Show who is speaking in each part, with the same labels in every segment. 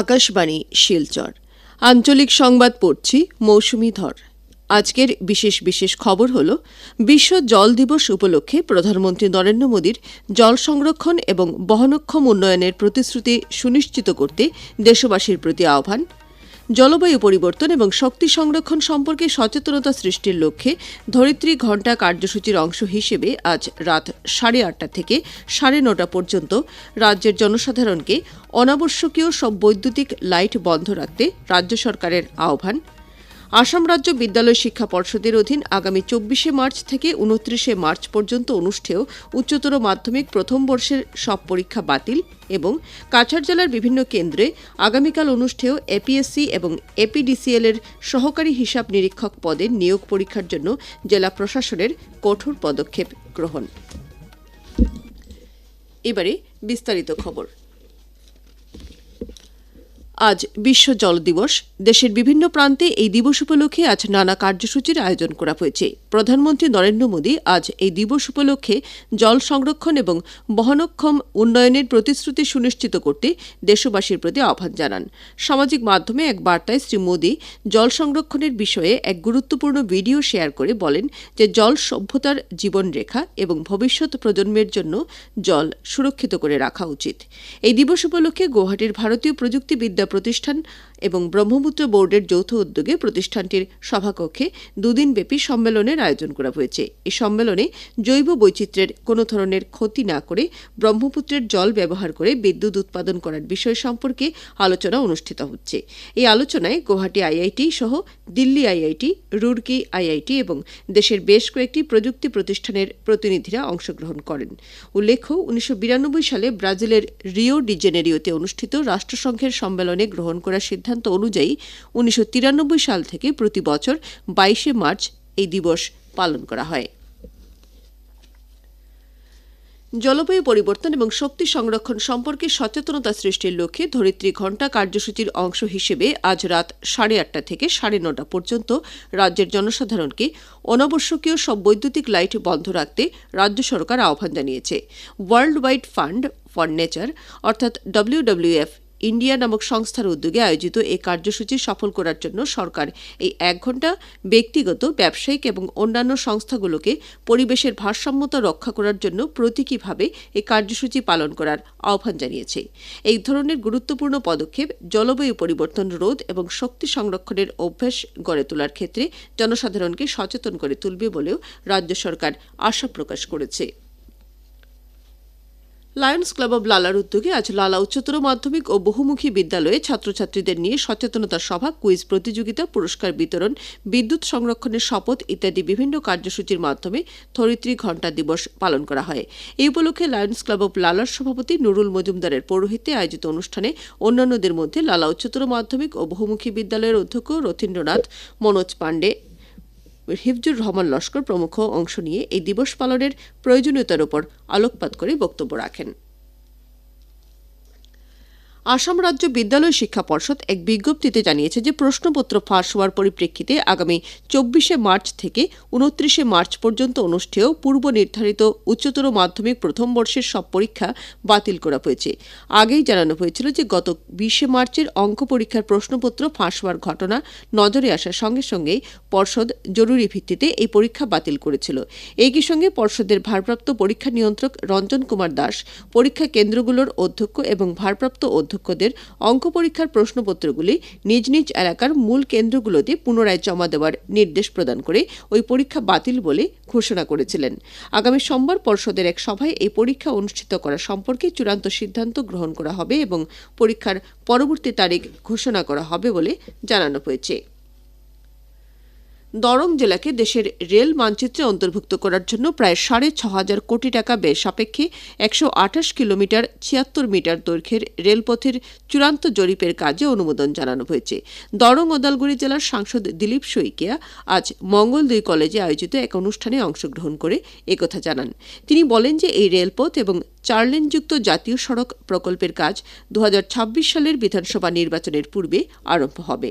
Speaker 1: আকাশবাণী, শিলচর। আঞ্চলিক সংবাদ পড়ছি মৌসুমি ধর। আজকের বিশেষ বিশেষ খবর হল, বিশ্ব জল দিবস উপলক্ষে প্রধানমন্ত্রী নরেন্দ্র মোদীর জল সংরক্ষণ এবং বহনক্ষম উন্নয়নের প্রতিশ্রুতি সুনিশ্চিত করতে দেশবাসীর প্রতি আহ্বান জলবায়ু পরিবর্তন এবং শক্তি সংরক্ষণ সম্পর্কে সচেতনতা সৃষ্টির লক্ষ্যে ধরিত্রী ঘণ্টা কার্যসূচির অংশ হিসেবে আজ রাত সাড়ে আটটা থেকে সাড়ে নটা পর্যন্ত রাজ্যের জনসাধারণকে অনাবশ্যকীয় সব বৈদ্যুতিক লাইট বন্ধ রাখতে রাজ্য সরকারের আহ্বান আসাম রাজ্য বিদ্যালয় শিক্ষা পর্ষদের অধীন আগামী চব্বিশে মার্চ থেকে উনত্রিশে মার্চ পর্যন্ত অনুষ্ঠেয় উচ্চতর মাধ্যমিক প্রথম বর্ষের সব পরীক্ষা বাতিল এবং কাছাড় জেলার বিভিন্ন কেন্দ্রে আগামীকাল অনুষ্ঠেয় এপিএসসি এবং এপিডিসিএল এর সহকারী হিসাব নিরীক্ষক পদে নিয়োগ পরীক্ষার জন্য জেলা প্রশাসনের কঠোর পদক্ষেপ গ্রহণ। এবারে বিস্তারিত খবর। আজ বিশ্ব জল দিবস। দেশের বিভিন্ন প্রান্তে এই দিবস উপলক্ষে আজ নানা কার্যসূচির আয়োজন করা হয়েছে। প্রধানমন্ত্রী নরেন্দ্র মোদী আজ এই দিবস উপলক্ষে জল সংরক্ষণ এবং বহনক্ষম উন্নয়নের প্রতিশ্রুতি সুনিশ্চিত করতে দেশবাসীর প্রতি আহ্বান জানান। সামাজিক মাধ্যমে এক বার্তায় শ্রী মোদী জল সংরক্ষণের বিষয়ে এক গুরুত্বপূর্ণ ভিডিও শেয়ার করে বলেন যে, জল সভ্যতার জীবনরেখা এবং ভবিষ্যৎ প্রজন্মের জন্য জল সুরক্ষিত করে রাখা উচিত। এই দিবস উপলক্ষে গুয়াহাটির ভারতীয় প্রযুক্তিবিদ্যা প্রতিষ্ঠান এবং ব্রহ্মপুত্র বোর্ডের যৌথ উদ্যোগে প্রতিষ্ঠানটির সভাকক্ষে দুদিনব্যাপী সম্মেলনের আয়োজন করা হয়েছে। এই সম্মেলনে জৈব বৈচিত্র্যের কোনো ধরনের ক্ষতি না করে ব্রহ্মপুত্রের জল ব্যবহার করে বিদ্যুৎ উৎপাদন করার বিষয় সম্পর্কে আলোচনা অনুষ্ঠিত হচ্ছে। এই আলোচনায় গুয়াহাটি আইআইটি সহ দিল্লি আইআইটি রুড়কি আইআইটি এবং দেশের বেশ কয়েকটি প্রযুক্তি প্রতিষ্ঠানের প্রতিনিধিরা অংশগ্রহণ করেন। উল্লেখ্য, উনিশশো বিরানব্বই সালে ব্রাজিলের রিও ডিজেনেরিওতে অনুষ্ঠিত রাষ্ট্রসংঘের সম্মেলনে গ্রহণ করা সিদ্ধান্ত অনুযায়ী উনিশশো তিরানব্বই সাল থেকে প্রতি বছর বাইশে মার্চ এই দিবস পালন করা হয়। জলবায়ু পরিবর্তন এবং শক্তি সংরক্ষণ সম্পর্কে সচেতনতা সৃষ্টির লক্ষ্যে ধরিত্রী ঘণ্টা কার্যসূচির অংশ হিসেবে আজ রাত সাড়ে আটটা থেকে সাড়ে নটা পর্যন্ত রাজ্যের জনসাধারণকে অনাবশ্যকীয় সব বৈদ্যুতিক লাইট বন্ধ রাখতে রাজ্য সরকার আহ্বান জানিয়েছে। World Wide Fund for Nature, অর্থাৎ ডব্লিউডব্লিউএফ ইন্ডিয়া নামক সংস্থার উদ্যোগে আয়োজিত এই কার্যসূচি সফল করার জন্য সরকার এই এক ঘণ্টা ব্যক্তিগত, ব্যবসায়িক এবং অন্যান্য সংস্থাগুলোকে পরিবেশের ভারসাম্যতা রক্ষা করার জন্য প্রতীকীভাবে এই কার্যসূচি পালন করার আহ্বান জানিয়েছে। এই ধরনের গুরুত্বপূর্ণ পদক্ষেপ জলবায়ু পরিবর্তন রোধ এবং শক্তি সংরক্ষণের অভ্যাস গড়ে তোলার ক্ষেত্রে জনসাধারণকে সচেতন করে তুলবে বলেও রাজ্য সরকার আশা প্রকাশ করেছে। লায়ন্স ক্লাব অব লালার উদ্যোগে আজ লালা উচ্চতর মাধ্যমিক ও বহুমুখী বিদ্যালয়ে ছাত্রছাত্রীদের নিয়ে সচেতনতা সভা, কুইজ প্রতিযোগিতা, পুরস্কার বিতরণ, বিদ্যুৎ সংরক্ষণের শপথ ইত্যাদি বিভিন্ন কার্যসূচির মাধ্যমে ধরিত্রী ঘণ্টা দিবস পালন করা হয়। এই উপলক্ষে লায়ন্স ক্লাব অব লালার সভাপতি নুরুল মজুমদারের পৌরোহিত্যে আয়োজিত অনুষ্ঠানে অন্যান্যদের মধ্যে লালা উচ্চতর মাধ্যমিক ও বহুমুখী বিদ্যালয়ের অধ্যক্ষ রথীন্দ্রনাথ, মনোজ পাণ্ডে হিফজুর রহমান লস্কর প্রমুখ অংশ নিয়ে এই দিবস পালনের প্রয়োজনীয়তার উপর আলোকপাত করে বক্তব্য রাখেন। আসাম রাজ্য বিদ্যালয় শিক্ষা পর্ষদ এক বিজ্ঞপ্তিতে জানিয়েছে যে প্রশ্নপত্র ফাঁস হওয়ার পরিপ্রেক্ষিতে আগামী চব্বিশে মার্চ থেকে উনত্রিশে মার্চ পর্যন্ত অনুষ্ঠেয় পূর্ব নির্ধারিত উচ্চতর মাধ্যমিক প্রথম বর্ষের সব পরীক্ষা বাতিল করা হয়েছে। আগেই জানানো হয়েছিল যে গত বিশে মার্চের অঙ্ক পরীক্ষার প্রশ্নপত্র ফাঁস হওয়ার ঘটনা নজরে আসার সঙ্গে সঙ্গেই পর্ষদ জরুরি ভিত্তিতে এই পরীক্ষা বাতিল করেছিল। একই সঙ্গে পর্ষদের ভারপ্রাপ্ত পরীক্ষা নিয়ন্ত্রক রঞ্জন কুমার দাস, পরীক্ষা কেন্দ্রগুলোর অধ্যক্ষ এবং ভারপ্রাপ্ত অধ্যক্ষ অধ্যক্ষদের অঙ্ক পরীক্ষার প্রশ্নপত্রগুলি নিজ নিজ এলাকার মূল কেন্দ্রগুলোতে পুনরায় জমা দেওয়ার নির্দেশ প্রদান করে ওই পরীক্ষা বাতিল বলে ঘোষণা করেছিলেন। আগামী সোমবার পর্ষদের এক সভায় এই পরীক্ষা অনুষ্ঠিত করা সম্পর্কে চূড়ান্ত সিদ্ধান্ত গ্রহণ করা হবে এবং পরীক্ষার পরবর্তী তারিখ ঘোষণা করা হবে বলে জানানো হয়েছে। দরং জেলাকে দেশের রেল মানচিত্রে অন্তর্ভুক্ত করার জন্য প্রায় সাড়ে ছ হাজার কোটি টাকা ব্যয় সাপেক্ষে একশো আঠাশ কিলোমিটার ছিয়াত্তর মিটার দৈর্ঘ্যের রেলপথের চূড়ান্ত জরিপের কাজে অনুমোদন জানানো হয়েছে। দরং ওদালগুড়ি জেলার সাংসদ দিলীপ শইকিয়া আজ মঙ্গল দুই কলেজে আয়োজিত এক অনুষ্ঠানে অংশগ্রহণ করে একথা জানান। তিনি বলেন যে এই রেলপথ এবং চারলেনযুক্ত জাতীয় সড়ক প্রকল্পের কাজ দু হাজার ছাব্বিশ সালের বিধানসভা নির্বাচনের পূর্বে আরম্ভ হবে।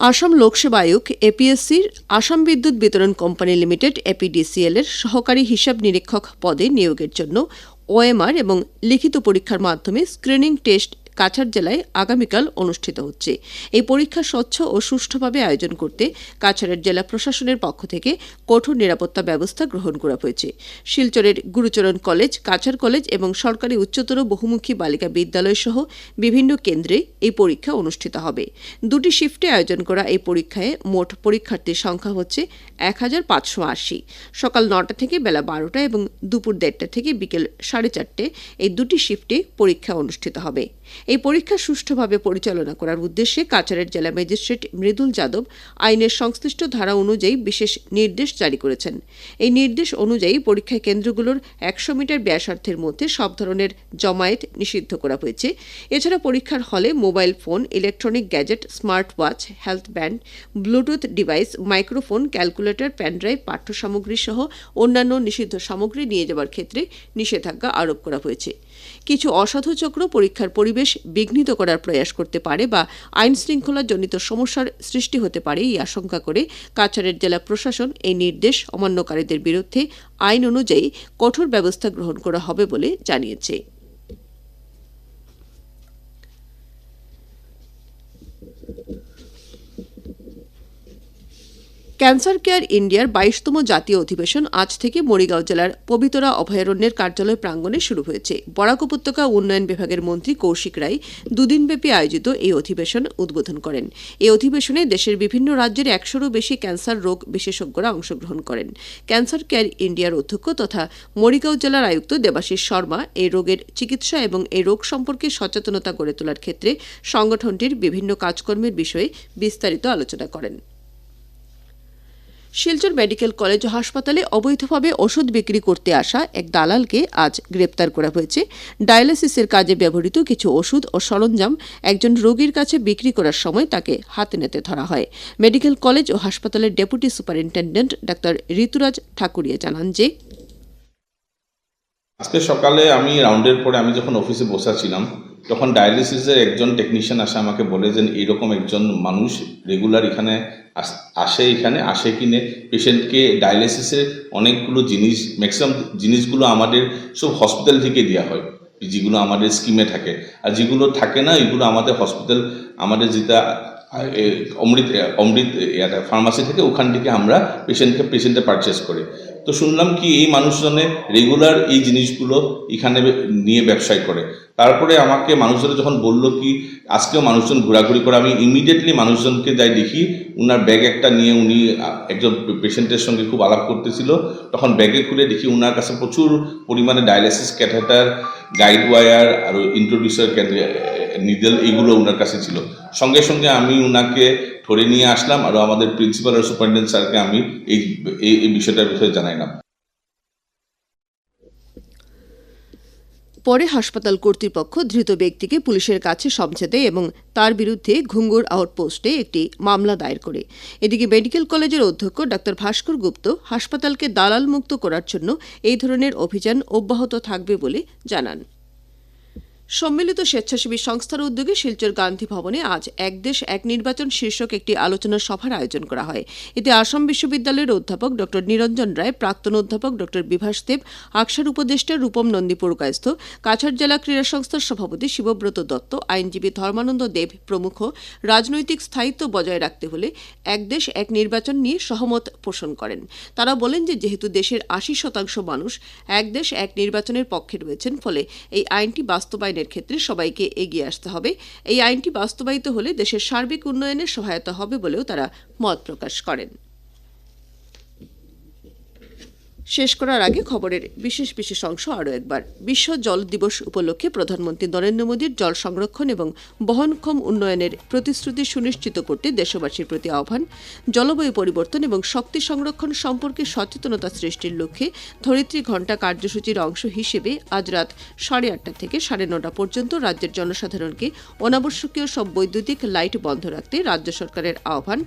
Speaker 1: আসাম লোকসেবা আয়োগ, এপিএসসির আসাম বিদ্যুৎ বিতরণ কোম্পানি লিমিটেড, এপিডিসিএল এর সহকারী হিসাব নিরীক্ষক পদে নিয়োগের জন্য ওএমআর এবং লিখিত পরীক্ষার মাধ্যমে স্ক্রিনিং টেস্ট কাছাড় জেলায় আগামীকাল অনুষ্ঠিত হচ্ছে। এই পরীক্ষা স্বচ্ছ ও সুষ্ঠুভাবে আয়োজন করতে কাছাড়ের জেলা প্রশাসনের পক্ষ থেকে কঠোর নিরাপত্তা ব্যবস্থা গ্রহণ করা হয়েছে। শিলচরের গুরুচরণ কলেজ, কাছাড় কলেজ এবং সরকারি উচ্চতর বহুমুখী বালিকা বিদ্যালয় সহ বিভিন্ন কেন্দ্রে এই পরীক্ষা অনুষ্ঠিত হবে। দুটি শিফটে আয়োজন করা এই পরীক্ষায় মোট পরীক্ষার্থীর সংখ্যা হচ্ছে এক হাজার পাঁচশো আশি। সকাল নটা থেকে বেলা বারোটা এবং দুপুর দেড়টা থেকে বিকেল সাড়ে চারটে এই দুটি শিফটে পরীক্ষা অনুষ্ঠিত হবে। এই পরীক্ষা সুষ্ঠুভাবে পরিচালনা করার উদ্দেশ্যে কাছাড়ের জেলা ম্যাজিস্ট্রেট মৃদুল যাদব আইনের সংশ্লিষ্ট ধারা অনুযায়ী বিশেষ নির্দেশ জারি করেছেন। এই নির্দেশ অনুযায়ী পরীক্ষা কেন্দ্রগুলোর একশো মিটার ব্যাসার্থের মধ্যে সব ধরনের জমায়েত নিষিদ্ধ করা হয়েছে। এছাড়া পরীক্ষার হলে mobile phone, electronic gadget smart watch health band, bluetooth device, microphone, calculator pendrive পাঠ্য সামগ্রী সহ অন্যান্য নিষিদ্ধ সামগ্রী নিয়ে যাওয়ার ক্ষেত্রে নিষেধাজ্ঞা আরোপ করা হয়েছে। কিছু অসাধু চক্র পরীক্ষার পরিবেশ বিঘ্নিত করার প্রয়াস করতে পারে বা আইন শৃঙ্খলা জনিত সমস্যার সৃষ্টি হতে পারে এই আশঙ্কা করে কাছাড়ের জেলা প্রশাসন এই নির্দেশ অমান্যকারীদের বিরুদ্ধে আইন অনুযায়ী কঠোর ব্যবস্থা গ্রহণ করা হবে বলে জানিয়েছে। ক্যান্সার কেয়ার ইন্ডিয়ার বাইশতম জাতীয় অধিবেশন আজ থেকে মরিগাঁও জেলার পবিতরা অভয়ারণ্যের কার্যালয় প্রাঙ্গণে শুরু হয়েছে। বরাক উপত্যকা উন্নয়ন বিভাগের মন্ত্রী কৌশিক রায় দুদিনব্যাপী আয়োজিত এই অধিবেশন উদ্বোধন করেন। এই অধিবেশনে দেশের বিভিন্ন রাজ্যের একশোরও বেশি ক্যান্সার রোগ বিশেষজ্ঞরা অংশগ্রহণ করেন। ক্যান্সার কেয়ার ইন্ডিয়ার অধ্যক্ষ তথা মরিগাঁও জেলার আয়ুক্ত দেবাশিস শর্মা এই রোগের চিকিৎসা এবং এই রোগ সম্পর্কে সচেতনতা গড়ে তোলার ক্ষেত্রে সংগঠনটির বিভিন্ন কাজকর্মের বিষয়ে বিস্তারিত আলোচনা করেন। শিলচর মেডিকেল কলেজ হাসপাতালে অবৈধভাবে ওষুধ বিক্রি করতে আসা এক দালালকে আজ গ্রেপ্তার করা হয়েছে। ডায়ালিসিসের কাজে ব্যবহৃত কিছু ওষুধ ও সরঞ্জাম একজন রোগীর কাছে বিক্রি করার সময় তাকে হাতে নাতে ধরা হয়। মেডিকেল কলেজ ও হাসপাতালের deputy superintendent doctor Rituraj Thakuria জানান যে,
Speaker 2: আজকে সকালে আমি রাউন্ডের পরে আমি যখন অফিসে বসাছিলাম তখন ডায়ালিসিসের একজন টেকনিশিয়ান আসে, আমাকে বলে যে, এইরকম একজন মানুষ রেগুলার এখানে আস- এখানে, আসে কিনে পেশেন্টকে ডায়ালিসিসের অনেকগুলো জিনিস ম্যাক্সিমাম জিনিসগুলো আমাদের সব হসপিটাল থেকে দেওয়া হয়, যেগুলো আমাদের স্কিমে থাকে। আর যেগুলো থাকে না, এগুলো আমাদের হসপিটাল আমাদের যেটা অমৃত অমৃত ফার্মাসি থেকে ওখান থেকে আমরা পেশেন্টকে পেশেন্টে পারচেস করি। তো শুনলাম কি এই মানুষজনে রেগুলার এই জিনিসগুলো এখানে নিয়ে ব্যবসায় করে। তারপরে আমাকে মানুষজন যখন বলল কি, আজকেও মানুষজন ঘোরাঘুরি করে, আমি ইমিডিয়েটলি মানুষজনকে যাই দেখি, উনার ব্যাগ একটা নিয়ে উনি একজন পেশেন্টের সঙ্গে খুব আলাপ করতেছিল। তখন ব্যাগে খুলে দেখি উনার কাছে প্রচুর পরিমাণে ডায়ালিসিস ক্যাথেটার গাইড ওয়ার আর ইন্ট্রোডিউসার নিডেল এগুলো উনার কাছে ছিল। সঙ্গে সঙ্গে আমি উনাকে ধরে নিয়ে আসলাম আর আমাদের প্রিন্সিপাল আর সুপারিনটেন্ডেন্ট স্যারকে আমি এই এই বিষয়টার বিষয়ে জানাইলাম।
Speaker 1: পরে হাসপাতাল কর্তৃপক্ষ ধৃত ব্যক্তিকে পুলিশের কাছে সমঝেতে এবং তার বিরুদ্ধে ঘুঙ্গুর আউটপোস্টে একটি মামলা দায়ের করে। এদিকে মেডিকেল কলেজের অধ্যক্ষ ডাক্তার ভাস্কর গুপ্ত হাসপাতালকে দালাল মুক্ত করার জন্য এই ধরনের অভিযান অব্যাহত থাকবে বলে জানান। সম্মিলিত স্বেচ্ছাসেবী সংস্থার উদ্যোগে শিলচর গান্ধী ভবনে আজ এক দেশ, এক নির্বাচন শীর্ষক একটি আলোচনা সভার আয়োজন করা হয়। এতে আসাম বিশ্ববিদ্যালয়ের অধ্যাপক ড. নিরঞ্জন রায়, প্রাক্তন অধ্যাপক ড. বিভাস দেব আকসার উপদেষ্টা রূপম নন্দী পুরকায়স্থ কাছাড় জেলা ক্রীড়া সংস্থার সভাপতি শিবব্রত দত্ত, আইনজীবী ধর্মানন্দ দেব প্রমুখ। রাজনৈতিক স্থায়িত্ব বজায় রাখতে হলে এক দেশ, এক নির্বাচন নিয়ে সহমত পোষণ করেন। তারা বলেন যে, যেহেতু দেশের আশি শতাংশ মানুষ এক দেশ, এক নির্বাচনের পক্ষে রয়েছেন, ফলে এই আইনটি বাস্তবায়নের ক্ষেত্রে সবাইকে এগিয়ে আসতে হবে। এই আইনটি বাস্তবায়িত হলে দেশের সার্বিক উন্নয়নে সহায়তা হবে বলেও তারা মত প্রকাশ করেন। শেষ করার আগে খবরের বিশেষ বিশেষ অংশ আরও একবার। বিশ্ব জল দিবস উপলক্ষে প্রধানমন্ত্রী নরেন্দ্র মোদীর জল সংরক্ষণ এবং বহনক্ষম উন্নয়নের প্রতিশ্রুতি সুনিশ্চিত করতে দেশবাসীর প্রতি আহ্বান, জলবায়ু পরিবর্তন এবং শক্তি সংরক্ষণ সম্পর্কে সচেতনতা সৃষ্টির লক্ষ্যে ধরিত্রী ঘণ্টা কার্যসূচির অংশ হিসেবে আজ রাত সাড়ে আটটা থেকে সাড়ে নটা পর্যন্ত রাজ্যের জনসাধারণকে অনাবশ্যকীয় সব বৈদ্যুতিক লাইট বন্ধ রাখতে রাজ্য সরকারের আহ্বান।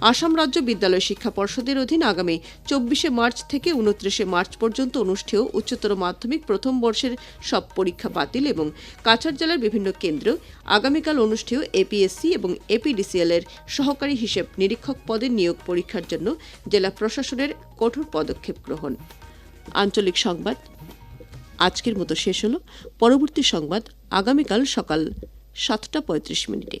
Speaker 1: আসাম রাজ্য বিদ্যালয় শিক্ষা পর্ষদের অধীন আগামী চব্বিশে মার্চ থেকে উনত্রিশে মার্চ পর্যন্ত অনুষ্ঠেয় উচ্চতর মাধ্যমিক প্রথম বর্ষের সব পরীক্ষা বাতিল এবং কাছাড় জেলার বিভিন্ন কেন্দ্র আগামীকাল অনুষ্ঠেয় এপিএসসি এবং এপিডিসিএল এর সহকারী হিসেব নিরীক্ষক পদে নিয়োগ পরীক্ষার জন্য জেলা প্রশাসনের কঠোর পদক্ষেপ গ্রহণ। আঞ্চলিক সংবাদ। আজকের মতো শেষ হলো। পরবর্তী সংবাদ আগামীকাল সকাল সাতটা পঁয়ত্রিশ মিনিটে।